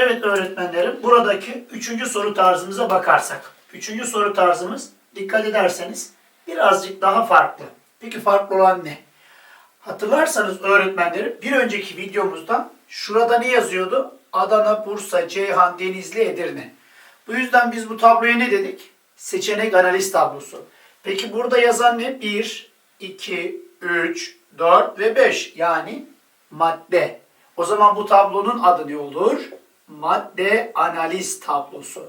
Evet öğretmenlerim buradaki üçüncü soru tarzımıza bakarsak. Üçüncü soru tarzımız dikkat ederseniz birazcık daha farklı. Peki farklı olan ne? Hatırlarsanız öğretmenlerim bir önceki videomuzda şurada ne yazıyordu? Adana, Bursa, Ceyhan, Denizli, Edirne. Bu yüzden biz bu tabloya ne dedik? Seçenek analiz tablosu. Peki burada yazan ne? 1, 2, 3, 4 ve 5 yani madde. O zaman bu tablonun adı ne olur? Madde analiz tablosu.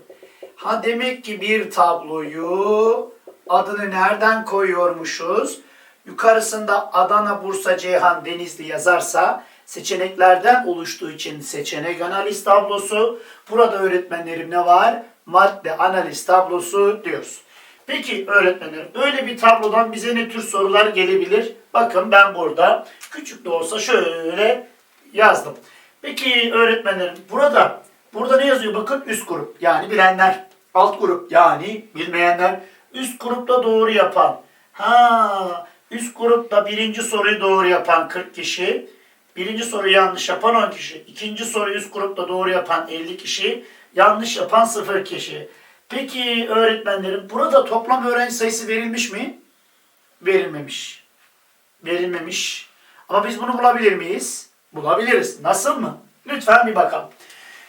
Ha demek ki bir tabloyu adını nereden koyuyormuşuz? Yukarısında Adana, Bursa, Ceyhan, Denizli yazarsa seçeneklerden oluştuğu için seçenek analiz tablosu. Burada öğretmenlerim ne var? Madde analiz tablosu diyoruz. Peki öğretmenlerim böyle bir tablodan bize ne tür sorular gelebilir? Bakın ben burada küçük de olsa şöyle yazdım. Peki öğretmenlerim burada burada ne yazıyor? Bakın üst grup yani bilenler, alt grup yani bilmeyenler, üst grupta doğru yapan. Ha üst grupta birinci soruyu doğru yapan 40 kişi, birinci soruyu yanlış yapan 10 kişi, ikinci soruyu üst grupta doğru yapan 50 kişi, yanlış yapan 0 kişi. Peki öğretmenlerim burada toplam öğrenci sayısı verilmiş mi? Verilmemiş. Verilmemiş. Ama biz bunu bulabilir miyiz? Bulabiliriz. Nasıl mı? Lütfen bir bakalım.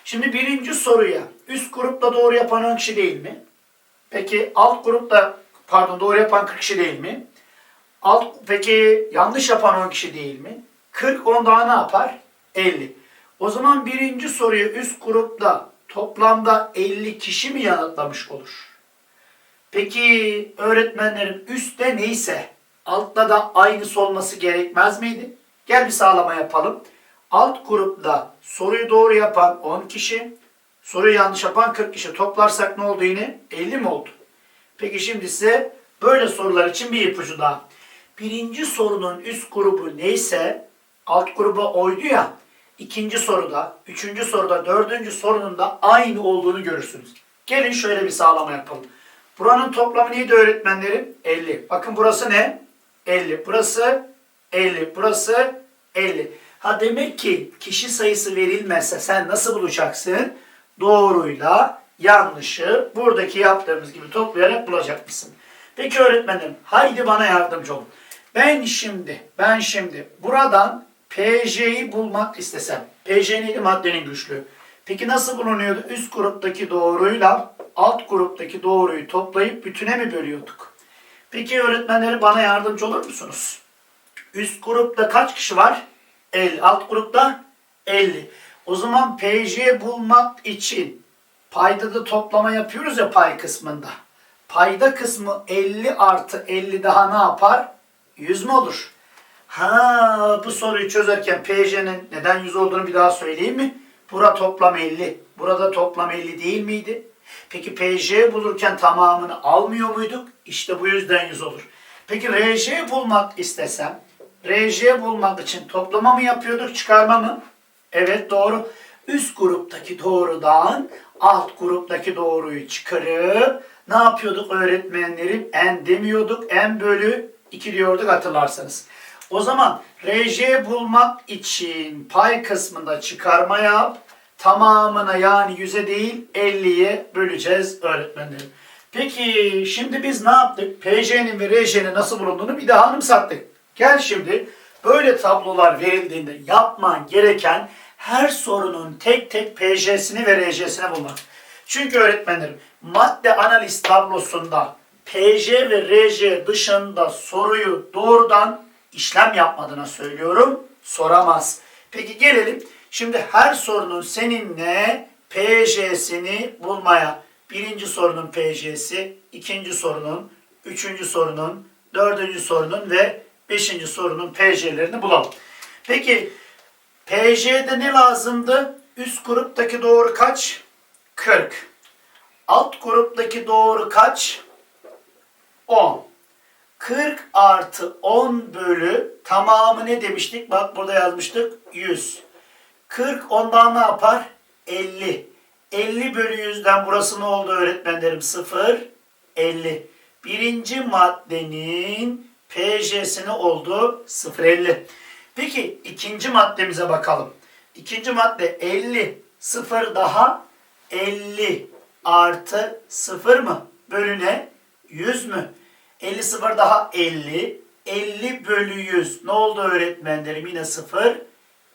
Şimdi birinci soruya üst grupta doğru yapan 10 kişi değil mi? Peki alt grupta pardon doğru yapan 40 kişi değil mi? Alt, peki yanlış yapan 10 kişi değil mi? 40 10 daha ne yapar? 50. O zaman birinci soruyu üst grupta toplamda 50 kişi mi yanıtlamış olur? Peki öğretmenlerim üstte neyse altta da aynısı olması gerekmez miydi? Gel bir sağlama yapalım. Alt grupta soruyu doğru yapan 10 kişi, soruyu yanlış yapan 40 kişi toplarsak ne oldu yine? 50 mi oldu? Peki şimdi size böyle sorular için bir ipucu daha. Birinci sorunun üst grubu neyse alt gruba oydu ya. ikinci soruda, üçüncü soruda, dördüncü sorunun da aynı olduğunu görürsünüz. Gelin şöyle bir sağlama yapalım. Buranın toplamı neydi öğretmenlerim? 50. Bakın burası ne? 50. Burası 50. Burası 50. Ha demek ki kişi sayısı verilmezse sen nasıl bulacaksın? Doğruyla yanlışı buradaki yaptığımız gibi toplayarak bulacak mısın? Peki öğretmenim haydi bana yardımcı olun. Ben şimdi ben şimdi buradan PJ'yi bulmak istesem. PJ neydi? Maddenin güçlüğü. Peki nasıl bulunuyordu? Üst gruptaki doğruyla alt gruptaki doğruyu toplayıp bütüne mi bölüyorduk? Peki öğretmenleri bana yardımcı olur musunuz? Üst grupta kaç kişi var? 50. Alt grupta 50. O zaman PJ bulmak için payda da toplama yapıyoruz ya pay kısmında. Payda kısmı 50 artı 50 daha ne yapar? 100 mü olur? Ha bu soruyu çözerken PJ'nin neden 100 olduğunu bir daha söyleyeyim mi? Bura toplam 50. Burada toplam 50 değil miydi? Peki PJ bulurken tamamını almıyor muyduk? İşte bu yüzden 100 olur. Peki RJ bulmak istesem, RJ bulmak için toplama mı yapıyorduk, çıkarma mı? Evet doğru. Üst gruptaki doğrudan alt gruptaki doğruyu çıkarıp ne yapıyorduk öğretmenlerim? En demiyorduk, en bölü 2 diyorduk hatırlarsanız. O zaman RJ bulmak için pay kısmında çıkarma yap. Tamamına yani 100'e değil 50'ye böleceğiz öğretmenlerim. Peki şimdi biz ne yaptık? PJ'nin ve RJ'nin nasıl bulunduğunu bir daha anımsattık. Gel şimdi böyle tablolar verildiğinde yapman gereken her sorunun tek tek PJ'sini ve RJ'sini bulmak. Çünkü öğretmenlerim madde analiz tablosunda PJ ve RJ dışında soruyu doğrudan işlem yapmadığına söylüyorum. Soramaz. Peki gelelim şimdi her sorunun seninle PJ'sini bulmaya. Birinci sorunun PJ'si, ikinci sorunun, üçüncü sorunun, dördüncü sorunun ve beşinci sorunun PJ'lerini bulalım. Peki PJ'de ne lazımdı? Üst gruptaki doğru kaç? 40. Alt gruptaki doğru kaç? 10. 40 artı 10 bölü tamamı ne demiştik? Bak burada yazmıştık 100. 40 ondan ne yapar? 50. 50 bölü 100'den burası ne oldu öğretmenlerim? 0. 50. Birinci maddenin PJ'si ne oldu? 0.50. Peki ikinci maddemize bakalım. İkinci madde 50 0 daha 50 artı 0 mı? Bölü ne? 100 mü? 50 0 daha 50. 50 bölü 100. Ne oldu öğretmenlerim? Yine 0.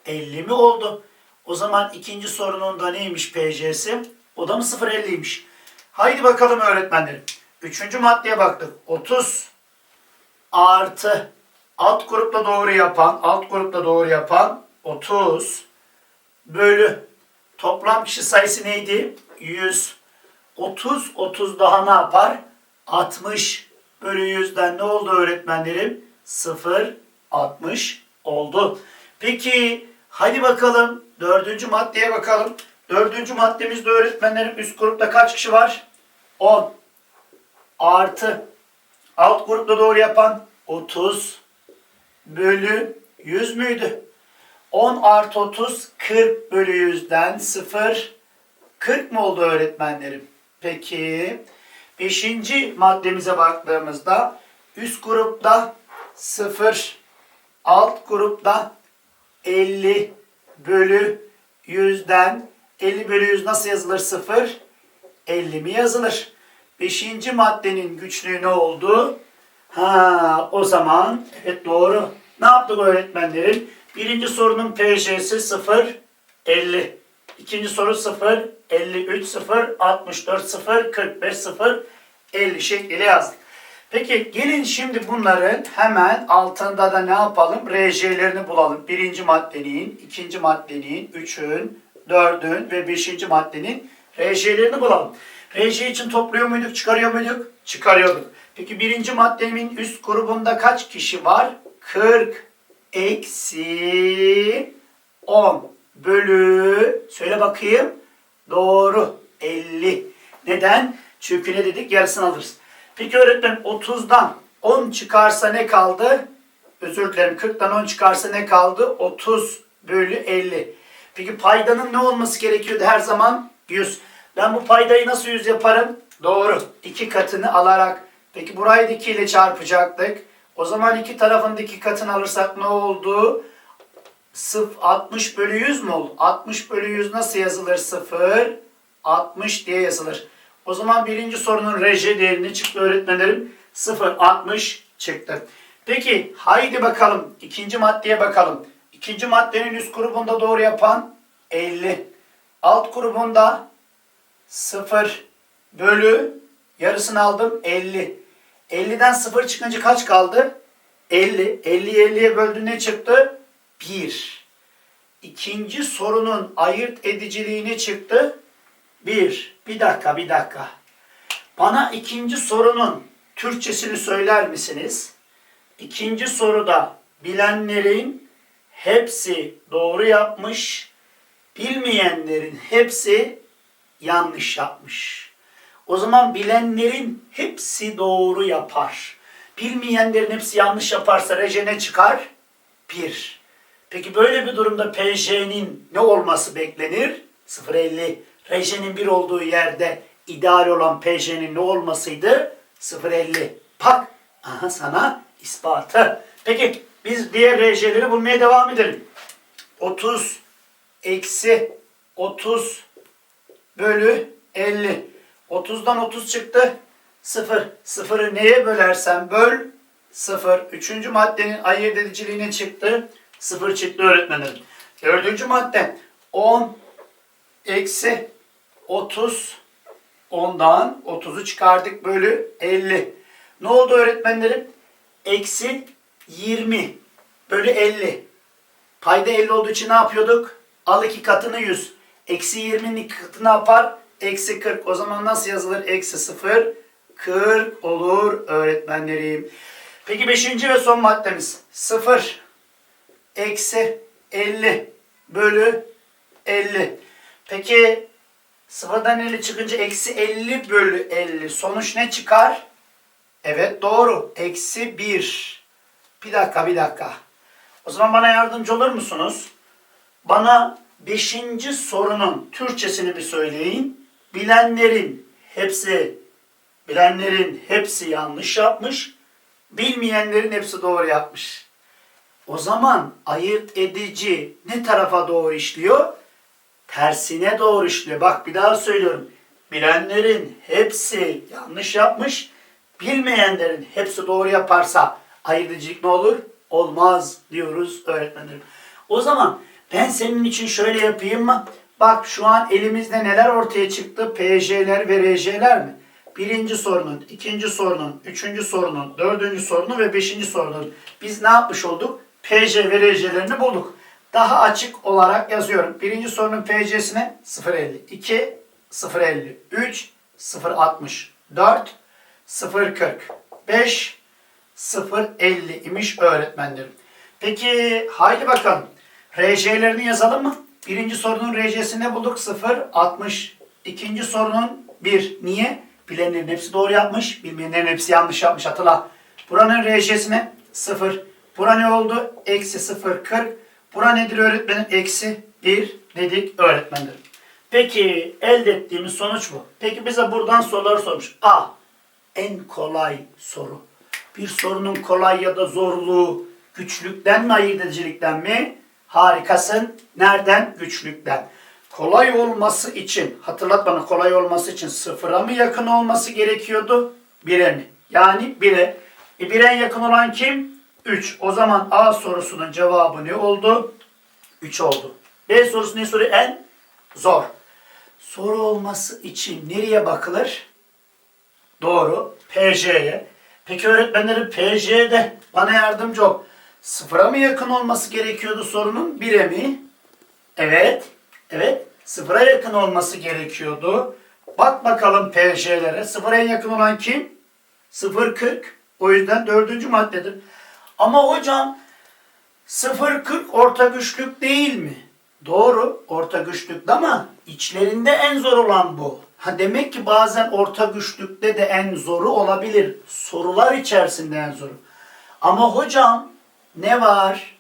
50 mi oldu? O zaman ikinci sorunun da neymiş PC'si? O da mı 0.50'ymiş? Haydi bakalım öğretmenlerim. Üçüncü maddeye baktık. 30 artı alt grupta doğru yapan, alt grupta doğru yapan 30 bölü toplam kişi sayısı neydi? 100. 30, 30 daha ne yapar? 60 bölü 100'den ne oldu öğretmenlerim? 0, 60 oldu. Peki hadi bakalım dördüncü maddeye bakalım. Dördüncü maddemizde öğretmenlerim üst grupta kaç kişi var? 10 artı alt grupta doğru yapan 30 bölü 100 müydü? 10 artı 30 40 bölü 100'den 0 40 mı oldu öğretmenlerim? Peki beşinci maddemize baktığımızda üst grupta 0 alt grupta 50 bölü 100'den 50 bölü 100 nasıl yazılır 0? 50 mi yazılır? Beşinci maddenin güçlüğü ne oldu? Ha o zaman evet doğru. Ne yaptık öğretmenlerim? Birinci sorunun PJ'si 0, 50. İkinci soru 0, 53, 0, 64, 0, 45, 0, 50 şekliyle yazdık. Peki gelin şimdi bunların hemen altında da ne yapalım? RJ'lerini bulalım. Birinci maddenin, ikinci maddenin, üçün, dördün ve beşinci maddenin RJ'lerini bulalım. RJ için topluyor muyduk, çıkarıyor muyduk? Çıkarıyorduk. Peki birinci maddenin üst grubunda kaç kişi var? 40 eksi 10 bölü söyle bakayım. Doğru 50. Neden? Çünkü ne dedik? Yarısını alırız. Peki öğretmen 30'dan 10 çıkarsa ne kaldı? Özür dilerim 40'tan 10 çıkarsa ne kaldı? 30 bölü 50. Peki paydanın ne olması gerekiyordu her zaman? 100. Ben bu paydayı nasıl 100 yaparım? Doğru. 2 katını alarak. Peki burayı da 2 ile çarpacaktık. O zaman iki tarafın iki katını alırsak ne oldu? Sıf 60 bölü 100 mü oldu? 60 bölü 100 nasıl yazılır? 0, 60 diye yazılır. O zaman birinci sorunun reji değerini çıktı öğretmenlerim. 0, 60 çıktı. Peki haydi bakalım ikinci maddeye bakalım. İkinci maddenin üst grubunda doğru yapan 50. Alt grubunda 0 bölü yarısını aldım 50. 50'den 0 çıkınca kaç kaldı? 50. 50'yi 50'ye böldü ne çıktı? 1. İkinci sorunun ayırt ediciliği ne çıktı? 1. Bir dakika bir dakika. Bana ikinci sorunun Türkçesini söyler misiniz? İkinci soruda bilenlerin hepsi doğru yapmış, bilmeyenlerin hepsi yanlış yapmış. O zaman bilenlerin hepsi doğru yapar. Bilmeyenlerin hepsi yanlış yaparsa reje ne çıkar? 1. Peki böyle bir durumda PJ'nin ne olması beklenir? 0.50. Rejenin 1 olduğu yerde ideal olan PJ'nin ne olmasıydı? 0.50. Bak aha sana ispatı. Peki biz diğer RJ'leri bulmaya devam edelim. 30 eksi 30 bölü 50. 30'dan 30 çıktı. 0. 0'ı neye bölersen böl. 0. Üçüncü maddenin ayırt ediciliğine çıktı. 0 çıktı öğretmenim. Dördüncü madde 10 eksi 30 10'dan 30'u çıkardık bölü 50. Ne oldu öğretmenlerim? Eksi 20 bölü 50. Payda 50 olduğu için ne yapıyorduk? Al iki katını 100. Eksi 20'nin iki katı ne yapar? Eksi 40. O zaman nasıl yazılır? Eksi 0. 40 olur öğretmenlerim. Peki 5. ve son maddemiz. 0. Eksi 50 bölü 50. Peki sıfırdan 50 çıkınca eksi 50 bölü 50. Sonuç ne çıkar? Evet doğru. Eksi 1. Bir dakika bir dakika. O zaman bana yardımcı olur musunuz? Bana 5. sorunun Türkçesini bir söyleyin. Bilenlerin hepsi bilenlerin hepsi yanlış yapmış. Bilmeyenlerin hepsi doğru yapmış. O zaman ayırt edici ne tarafa doğru işliyor? tersine doğru işliyor. Bak bir daha söylüyorum. Bilenlerin hepsi yanlış yapmış. Bilmeyenlerin hepsi doğru yaparsa ayırt edicilik ne olur? Olmaz diyoruz öğretmenlerim. O zaman ben senin için şöyle yapayım mı? Bak şu an elimizde neler ortaya çıktı? PJ'ler ve RJ'ler mi? Birinci sorunun, ikinci sorunun, üçüncü sorunun, dördüncü sorunun ve beşinci sorunun. Biz ne yapmış olduk? PJ ve RJ'lerini bulduk. Daha açık olarak yazıyorum. Birinci sorunun PC'sine 0.50, 2 0.50, 3 0.60, 4 0.40, 5 0.50 imiş öğretmenlerim. Peki haydi bakalım. RJ'lerini yazalım mı? Birinci sorunun RJ'sini ne bulduk? 0.60. İkinci sorunun 1. Niye? Bilenlerin hepsi doğru yapmış, bilmeyenlerin hepsi yanlış yapmış. Hatırla. Buranın RJ'sine 0. Bura ne oldu? Eksi 0.40. Bura nedir öğretmenim? Eksi 1 dedik öğretmenlerim. Peki elde ettiğimiz sonuç bu. Peki bize buradan sorular sormuş. A. En kolay soru. Bir sorunun kolay ya da zorluğu güçlükten mi ayırt edicilikten mi? Harikasın. Nereden? Güçlükten. Kolay olması için, hatırlat bana kolay olması için sıfıra mı yakın olması gerekiyordu? Bire mi? Yani bire. E bire yakın olan kim? 3. O zaman A sorusunun cevabı ne oldu? 3 oldu. B sorusu ne soruyor? En zor. Soru olması için nereye bakılır? Doğru. PJ'ye. Peki öğretmenlerim PJ'de bana yardımcı ol. Sıfıra mı yakın olması gerekiyordu sorunun? Bire mi? Evet. Evet. Sıfıra yakın olması gerekiyordu. Bak bakalım PJ'lere. Sıfıra en yakın olan kim? 0.40. O yüzden dördüncü maddedir. Ama hocam 0.40 orta güçlük değil mi? Doğru orta güçlükte ama içlerinde en zor olan bu. Ha demek ki bazen orta güçlükte de en zoru olabilir. Sorular içerisinde en zoru. Ama hocam ne var?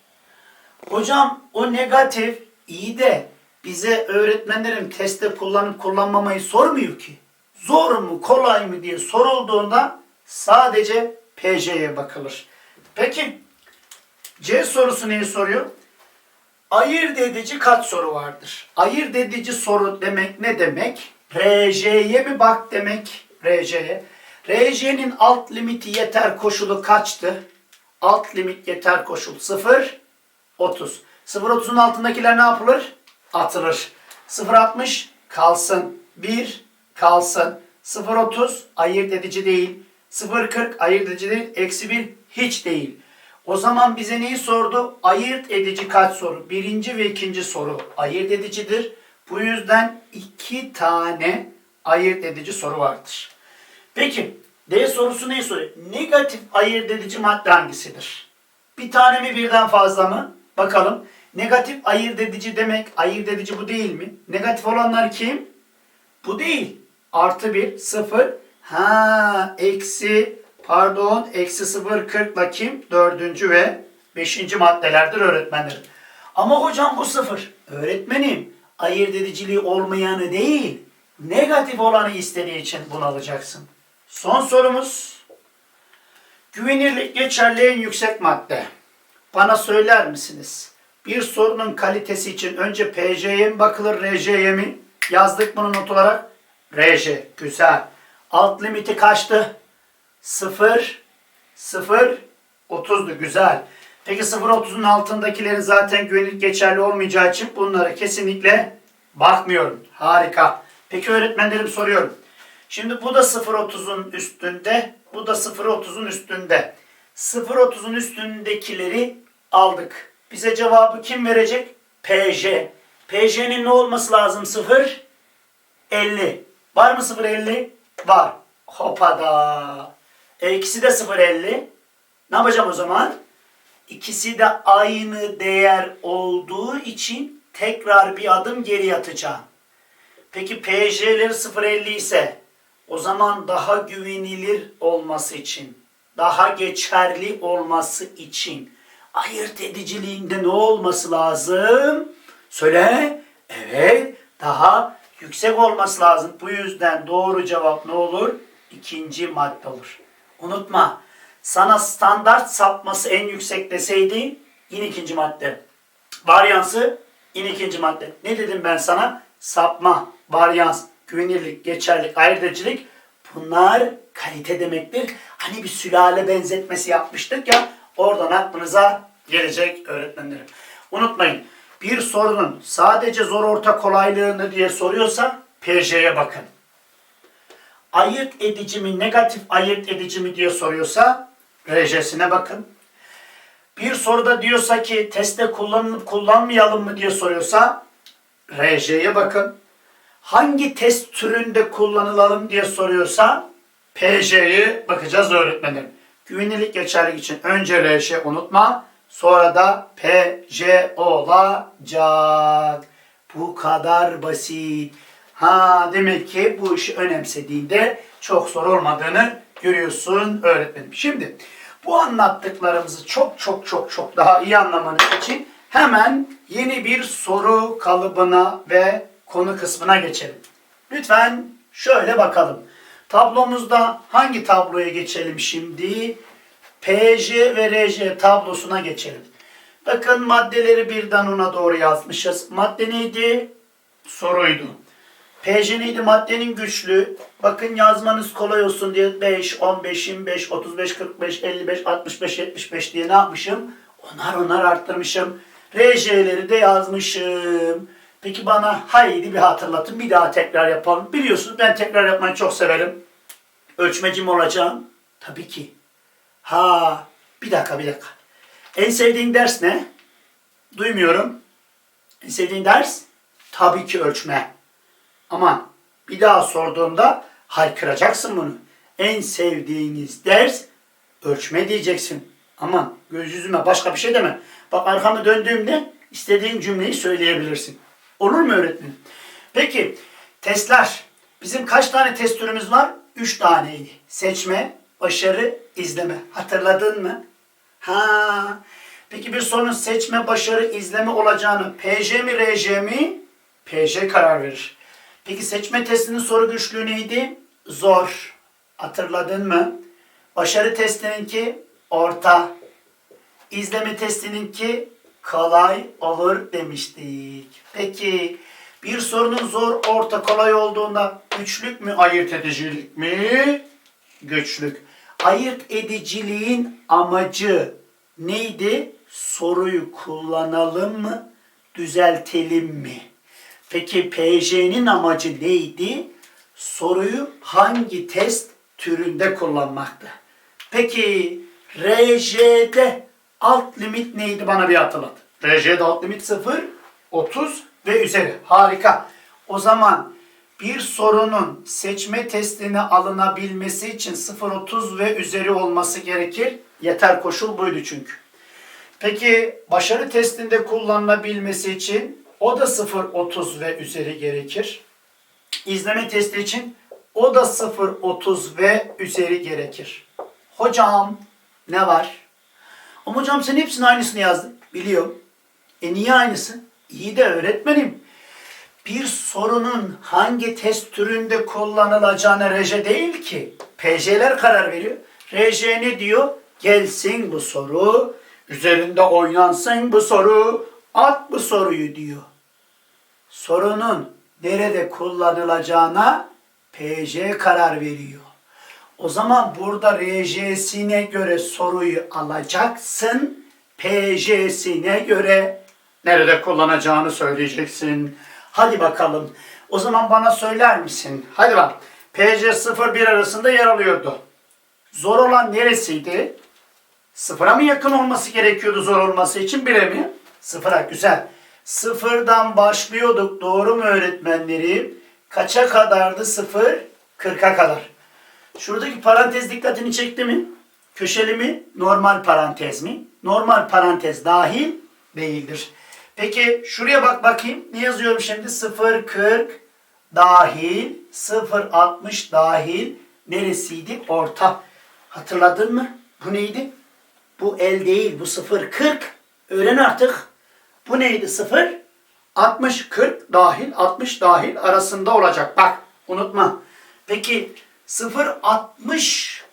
Hocam o negatif iyi de bize öğretmenlerim testte kullanıp kullanmamayı sormuyor ki. Zor mu kolay mı diye sorulduğunda sadece PJ'ye bakılır. Peki C sorusu neyi soruyor? Ayırt edici kaç soru vardır? Ayırt edici soru demek ne demek? RJ'ye mi bak demek? RJ'ye. RJ'nin alt limiti yeter koşulu kaçtı? Alt limit yeter koşul 0, 30. 0.30'un altındakiler ne yapılır? Atılır. 0.60 kalsın. 1 kalsın. 0.30 ayırt edici değil. 0.40 ayırt edici değil. Eksi 1 hiç değil. O zaman bize neyi sordu? Ayırt edici kaç soru? Birinci ve ikinci soru ayırt edicidir. Bu yüzden iki tane ayırt edici soru vardır. Peki D sorusu neyi soruyor? Negatif ayırt edici madde hangisidir? Bir tane mi birden fazla mı? Bakalım. Negatif ayırt edici demek ayırt edici bu değil mi? Negatif olanlar kim? Bu değil. Artı 1, 0. Ha, eksi, pardon, eksi 0, 40 ile kim? Dördüncü ve beşinci maddelerdir öğretmenlerim. Ama hocam bu 0. Öğretmenim, ayırt ediciliği olmayanı değil, negatif olanı istediği için bunu alacaksın. Son sorumuz. Güvenirlik geçerli en yüksek madde. Bana söyler misiniz? Bir sorunun kalitesi için önce PJ'ye mi bakılır, RJ'ye mi? Yazdık bunu not olarak. RJ. Güzel. Alt limiti kaçtı? 0, 0, 30'du. Güzel. Peki 0.30'un altındakilerin zaten güvenilir geçerli olmayacağı için bunlara kesinlikle bakmıyorum. Harika. Peki öğretmenlerim soruyorum. Şimdi bu da 0.30'un üstünde, bu da 0.30'un üstünde. 0.30'un üstündekileri aldık. Bize cevabı kim verecek? PJ. PJ'nin ne olması lazım? 0, 50. Var mı 0.50? Var. Hopada. E ikisi de 0.50. Ne yapacağım o zaman? İkisi de aynı değer olduğu için tekrar bir adım geri atacağım. Peki PJ'leri 0.50 ise o zaman daha güvenilir olması için, daha geçerli olması için ayırt ediciliğinde ne olması lazım? Söyle. Evet, daha yüksek olması lazım. Bu yüzden doğru cevap ne olur? İkinci madde olur. Unutma. Sana standart sapması en yüksek deseydi yine ikinci madde. Varyansı İn ikinci madde. Ne dedim ben sana? Sapma, varyans, güvenirlik, geçerlik, ayırdıcılık bunlar kalite demektir. Hani bir sülale benzetmesi yapmıştık ya oradan aklınıza gelecek öğretmenlerim. Unutmayın bir sorunun sadece zor orta kolaylığını diye soruyorsa PJ'ye bakın. Ayırt edici mi, negatif ayırt edici mi diye soruyorsa RJ'sine bakın. Bir soruda diyorsa ki teste kullanılıp kullanmayalım mı diye soruyorsa RJ'ye bakın. Hangi test türünde kullanılalım diye soruyorsa PJ'ye bakacağız öğretmenim. Güvenilirlik geçerlik için önce RJ unutma. Sonra da PJ olacak. Bu kadar basit. Ha demek ki bu işi önemsediğinde çok zor olmadığını görüyorsun öğretmenim. Şimdi bu anlattıklarımızı çok çok çok çok daha iyi anlamanız için hemen yeni bir soru kalıbına ve konu kısmına geçelim. Lütfen şöyle bakalım. Tablomuzda hangi tabloya geçelim şimdi? PJ ve RJ tablosuna geçelim. Bakın maddeleri birden ona doğru yazmışız. Madde neydi? Soruydu. PJ neydi? Maddenin güçlü. Bakın yazmanız kolay olsun diye 5, 15, 25, 35, 45, 55, 65, 75 diye ne yapmışım? Onar onar arttırmışım. RJ'leri de yazmışım. Peki bana haydi bir hatırlatın. Bir daha tekrar yapalım. Biliyorsunuz ben tekrar yapmayı çok severim. Ölçmeci mi olacağım? Tabii ki. Ha, bir dakika bir dakika. En sevdiğin ders ne? Duymuyorum. En sevdiğin ders? Tabii ki ölçme. Aman bir daha sorduğumda haykıracaksın bunu. En sevdiğiniz ders ölçme diyeceksin. Aman göz yüzüme başka bir şey deme. Bak arkamı döndüğümde istediğin cümleyi söyleyebilirsin. Olur mu öğretmenim? Peki testler. Bizim kaç tane test türümüz var? Üç taneydi. Seçme, başarı, izleme. Hatırladın mı? Ha. Peki bir sorunun seçme, başarı, izleme olacağını PJ mi, RJ mi? PJ karar verir. Peki seçme testinin soru güçlüğü neydi? Zor. Hatırladın mı? Başarı testininki orta. İzleme testininki kolay olur demiştik. Peki bir sorunun zor, orta, kolay olduğunda güçlük mü, ayırt edicilik mi? Güçlük. Ayırt ediciliğin amacı neydi? Soruyu kullanalım mı, düzeltelim mi? Peki PJ'nin amacı neydi? Soruyu hangi test türünde kullanmaktı? Peki RJ'de alt limit neydi bana bir hatırlat. RJ'de alt limit 0, 30 ve üzeri. Harika. O zaman bir sorunun seçme testine alınabilmesi için 0, 30 ve üzeri olması gerekir. Yeter koşul buydu çünkü. Peki başarı testinde kullanılabilmesi için o da 0, 30 ve üzeri gerekir. İzleme testi için o da 0, 30 ve üzeri gerekir. Hocam ne var? Ama hocam sen hepsinin aynısını yazdın. Biliyorum. E niye aynısı? İyi de öğretmenim. Bir sorunun hangi test türünde kullanılacağına reje değil ki. PJ'ler karar veriyor. RJ ne diyor? Gelsin bu soru. Üzerinde oynansın bu soru. At bu soruyu diyor. Sorunun nerede kullanılacağına PJ karar veriyor. O zaman burada RJ'sine göre soruyu alacaksın. PJ'sine göre nerede kullanacağını söyleyeceksin. Hadi bakalım. O zaman bana söyler misin? Hadi bak. PJ 0-1 arasında yer alıyordu. Zor olan neresiydi? Sıfıra mı yakın olması gerekiyordu zor olması için? Bire mi? Sıfıra. Güzel. Sıfırdan başlıyorduk. Doğru mu öğretmenlerim? Kaça kadardı sıfır? 40'a kadar. Şuradaki parantez dikkatini çekti mi? Köşeli mi? Normal parantez mi? Normal parantez dahil değildir. Peki şuraya bak bakayım. Ne yazıyorum şimdi? 0.40 dahil, 0.60 dahil. Neresiydi? Orta. Hatırladın mı? Bu neydi? Bu el değil. Bu 0.40. Öğren artık. Bu neydi? 0. 60, 40 dahil, 60 dahil arasında olacak. Bak unutma. Peki 0, 60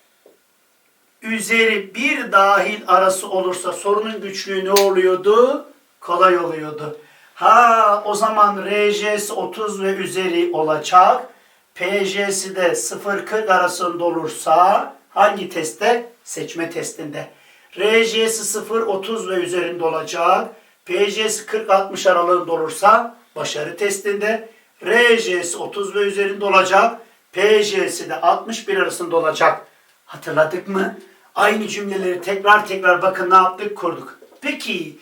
üzeri 1 dahil arası olursa sorunun güçlüğü ne oluyordu? Kolay oluyordu. Ha o zaman RJ'si 30 ve üzeri olacak. PJ'si de 0-40 arasında olursa hangi testte? Seçme testinde. RJ'si 0-30 ve üzerinde olacak. PJ'si 40-60 aralığında olursa başarı testinde. RJ'si 30 ve üzerinde olacak. PJ'si de 61 arasında olacak. Hatırladık mı? Aynı cümleleri tekrar tekrar bakın ne yaptık kurduk. Peki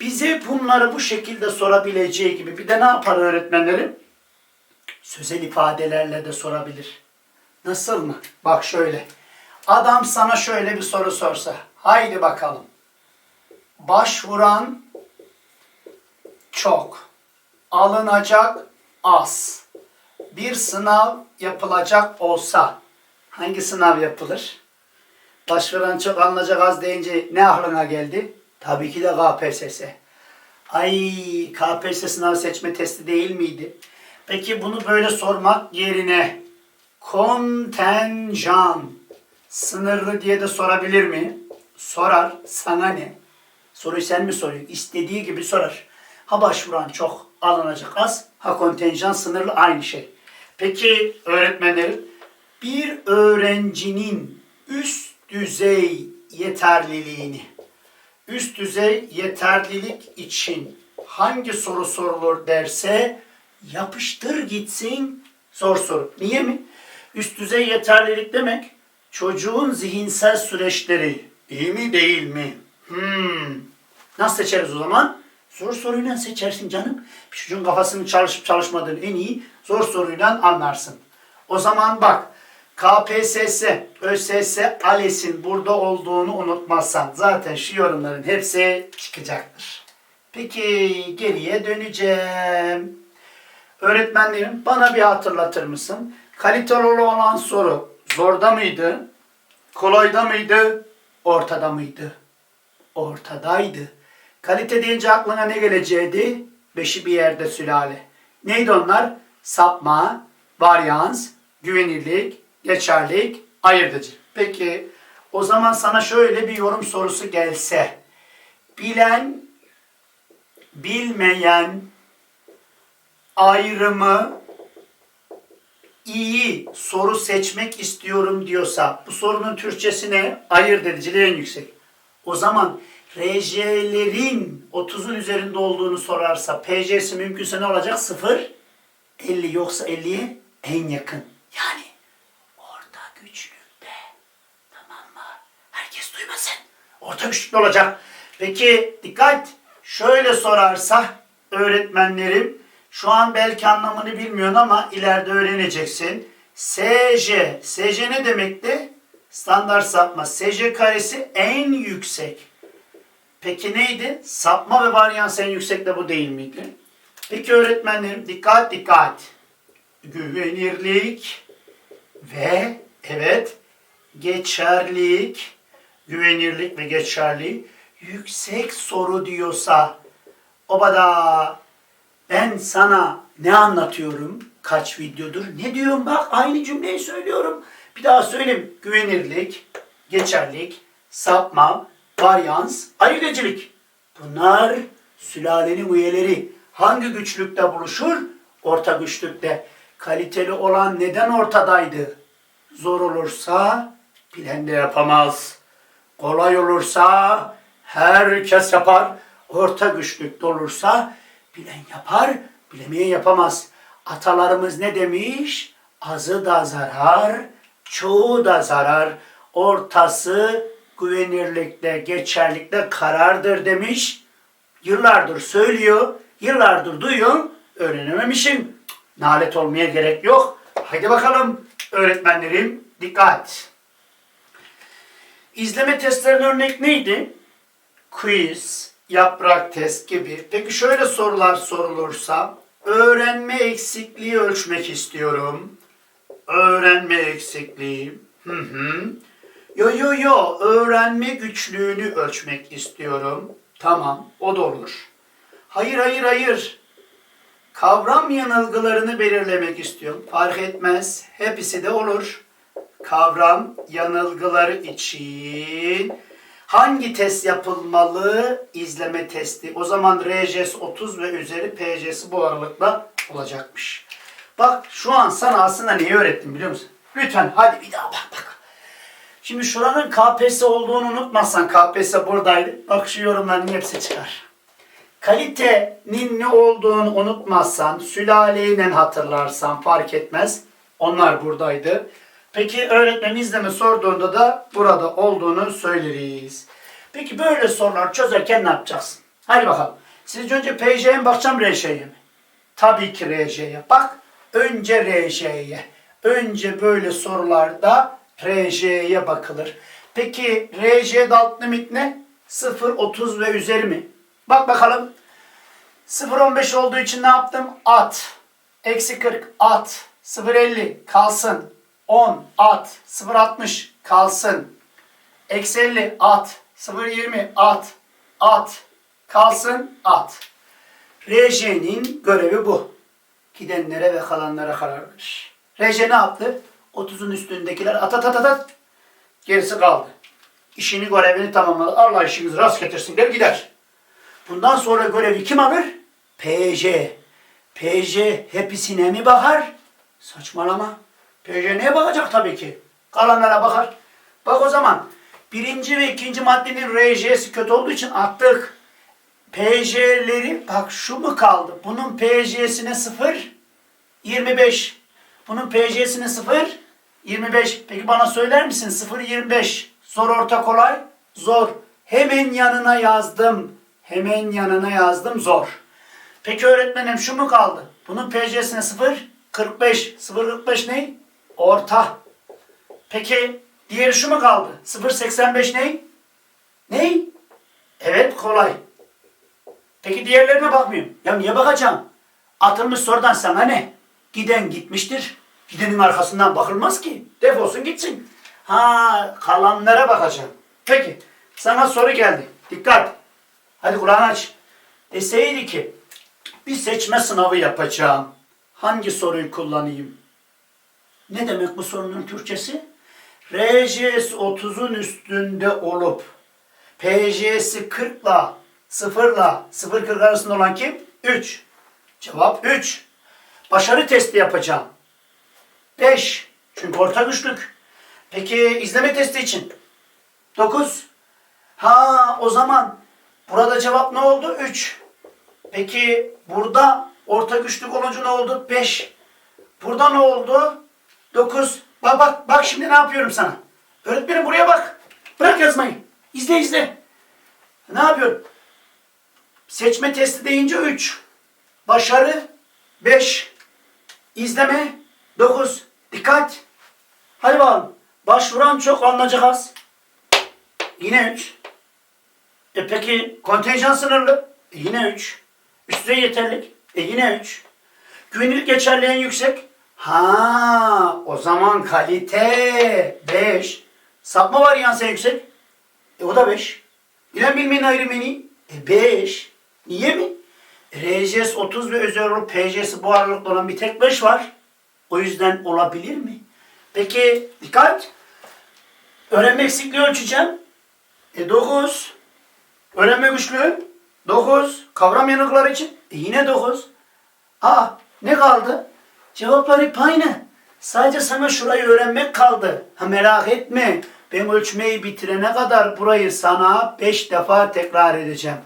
bize bunları bu şekilde sorabileceği gibi bir de ne yapar öğretmenlerim? Sözel ifadelerle de sorabilir. Nasıl mı? Bak şöyle. Adam sana şöyle bir soru sorsa. Haydi bakalım. Başvuran çok. Alınacak az. Bir sınav yapılacak olsa hangi sınav yapılır? Başvuran çok alınacak az deyince ne aklına geldi? Tabii ki de KPSS. Ay KPSS sınav seçme testi değil miydi? Peki bunu böyle sormak yerine kontenjan sınırlı diye de sorabilir mi? Sorar. Sana ne? Soruyu sen mi soruyorsun? İstediği gibi sorar. Ha başvuran çok alınacak az, ha kontenjan sınırlı aynı şey. Peki öğretmenlerim bir öğrencinin üst düzey yeterliliğini üst düzey yeterlilik için hangi soru sorulur derse yapıştır gitsin zor soru. Niye mi? Üst düzey yeterlilik demek çocuğun zihinsel süreçleri iyi mi değil mi? Hmm. Nasıl seçeriz o zaman? Zor soruyla seçersin canım. Bir çocuğun kafasının çalışıp çalışmadığını en iyi zor soruyla anlarsın. O zaman bak KPSS, ÖSS, ALES'in burada olduğunu unutmazsan zaten şu yorumların hepsi çıkacaktır. Peki geriye döneceğim. Öğretmenlerim bana bir hatırlatır mısın? Kaliteli olan soru zorda mıydı? Kolayda mıydı? Ortada mıydı? Ortadaydı. Kalite deyince aklına ne geleceğiydi? Beşi bir yerde sülale. Neydi onlar? Sapma, varyans, güvenirlik, geçerlik, ayırtıcı. Peki o zaman sana şöyle bir yorum sorusu gelse. Bilen, bilmeyen ayrımı iyi soru seçmek istiyorum diyorsa bu sorunun Türkçesi ne? Ayırt en yüksek. O zaman RJ'lerin 30'un üzerinde olduğunu sorarsa PJ'si mümkünse ne olacak? 0, 50 yoksa 50'ye en yakın. Yani orta güçlükte. Tamam mı? Herkes duymasın. Orta güçlükte olacak. Peki dikkat. Şöyle sorarsa öğretmenlerim şu an belki anlamını bilmiyorsun ama ileride öğreneceksin. SJ. SJ ne demekti? Standart sapma. SJ karesi en yüksek. Peki neydi? Sapma ve varyans en yüksek de bu değil miydi? Peki öğretmenlerim dikkat dikkat. Güvenirlik ve evet geçerlik, güvenirlik ve geçerlilik yüksek soru diyorsa obada ben sana ne anlatıyorum kaç videodur ne diyorum bak aynı cümleyi söylüyorum. Bir daha söyleyeyim. Güvenirlik, geçerlik, sapma, varyans, ayırıcılık. Bunlar sülalenin üyeleri. Hangi güçlükte buluşur? Orta güçlükte. Kaliteli olan neden ortadaydı? Zor olursa bilen de yapamaz. Kolay olursa herkes yapar. Orta güçlükte olursa bilen yapar, bilemeyen yapamaz. Atalarımız ne demiş? Azı da zarar, çoğu da zarar. Ortası güvenirlikte, geçerlikte karardır demiş. Yıllardır söylüyor, yıllardır duyuyor, öğrenememişim. Nalet olmaya gerek yok. Haydi bakalım öğretmenlerim dikkat. İzleme testlerinin örnek neydi? Quiz, yaprak test gibi. Peki şöyle sorular sorulursa, öğrenme eksikliği ölçmek istiyorum. Öğrenme eksikliği. Hı hı. Yo yo yo, öğrenme güçlüğünü ölçmek istiyorum. Tamam, o da olur. Hayır hayır hayır. Kavram yanılgılarını belirlemek istiyorum. Fark etmez. Hepsi de olur. Kavram yanılgıları için Hangi test yapılmalı? İzleme testi. O zaman RJS 30 ve üzeri PC'si bu aralıkla olacakmış. Bak şu an sana aslında neyi öğrettim biliyor musun? Lütfen hadi bir daha bak bak. Şimdi şuranın KPSS olduğunu unutmazsan KPSS buradaydı. Bak şu yorumların hepsi çıkar. Kalitenin ne olduğunu unutmazsan, sülaleyle hatırlarsan fark etmez. Onlar buradaydı. Peki öğretmen izleme sorduğunda da burada olduğunu söyleriz. Peki böyle sorular çözerken ne yapacaksın? Hadi bakalım. Sizce önce PJ'ye mi bakacağım RJ'ye mi? Tabii ki RJ'ye. Bak önce RJ'ye. Önce böyle sorularda RJ'ye bakılır. Peki RJ'de alt limit ne? 0, 30 ve üzeri mi? Bak bakalım. 0.15 olduğu için ne yaptım? At. Eksi 40 at. 0.50 kalsın. 10 at. 0.60 kalsın. Eksi 50 at. 0.20 at. At. Kalsın at. RJ'nin görevi bu. Gidenlere ve kalanlara karar verir. RJ ne yaptı? 30'un üstündekiler at at at at, at. Gerisi kaldı. İşini görevini tamamladı. Allah işinizi rast getirsin der gider. Bundan sonra görevi kim alır? PJ. PJ hepsine mi bakar? Saçmalama. PJ neye bakacak tabii ki? Kalanlara bakar. Bak o zaman birinci ve ikinci maddenin RJ'si kötü olduğu için attık. PJ'leri bak şu mu kaldı? Bunun PJ'sine 0, 25. Bunun PJ'sine 0, 25. Peki bana söyler misin? 0, 25. Zor orta kolay? Zor. Hemen yanına yazdım. Hemen yanına yazdım zor. Peki öğretmenim şu mu kaldı? Bunun PC'sine 0, 45. 0, 45 ne? Orta. Peki diğeri şu mu kaldı? 0, 85 ne? Ne? Evet kolay. Peki diğerlerine bakmıyorum. Ya niye bakacağım? Atılmış sorudan sana ne? Giden gitmiştir. Gidenin arkasından bakılmaz ki. Defolsun gitsin. Ha kalanlara bakacağım. Peki sana soru geldi. Dikkat. Hadi kulağını aç. Deseydi ki bir seçme sınavı yapacağım. Hangi soruyu kullanayım? Ne demek bu sorunun Türkçesi? RJS 30'un üstünde olup PJ'si 40 ile 0 ile 0.40 arasında olan kim? 3. Cevap 3. Başarı testi yapacağım. 5. Çünkü orta güçlük. Peki izleme testi için? 9. Ha o zaman burada cevap ne oldu? 3. Peki burada orta güçlük olunca ne oldu? 5. Burada ne oldu? 9. Bak bak bak şimdi ne yapıyorum sana? Öğretmenim buraya bak. Bırak yazmayı. İzle izle. Ne yapıyorum? Seçme testi deyince 3. Başarı 5. İzleme 9. Dikkat. Hadi bakalım. Başvuran çok alınacak az. Yine 3. E peki kontenjan sınırlı? E yine 3. Üst düzey yeterlik? E yine 3. Güvenilik geçerliği en yüksek? Ha, o zaman kalite 5. Sapma varyansı yüksek? E o da 5. Bilen bilmeyen ayrımeni? E 5. Niye mi? E, RJS 30 ve özel PJ'si bu aralıkta olan bir tek 5 var. O yüzden olabilir mi? Peki dikkat. Öğrenme eksikliği ölçeceğim. E 9. Öğrenme güçlüğü 9. Kavram yanıkları için e yine 9. Aa ne kaldı? Cevaplar hep aynı. Sadece sana şurayı öğrenmek kaldı. Ha merak etme. Ben ölçmeyi bitirene kadar burayı sana 5 defa tekrar edeceğim.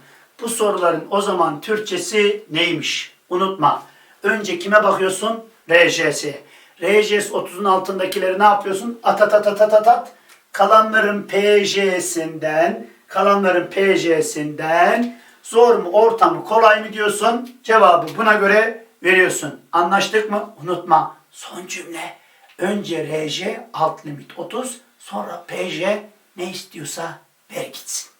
Bu soruların o zaman Türkçesi neymiş? Unutma. Önce kime bakıyorsun? RJS. RJS 30'un altındakileri ne yapıyorsun? At at at at at at at. Kalanların PJ'sinden, kalanların PJ'sinden zor mu, orta mı, kolay mı diyorsun? Cevabı buna göre veriyorsun. Anlaştık mı? Unutma. Son cümle. Önce RJ alt limit 30, sonra PJ ne istiyorsa ver gitsin.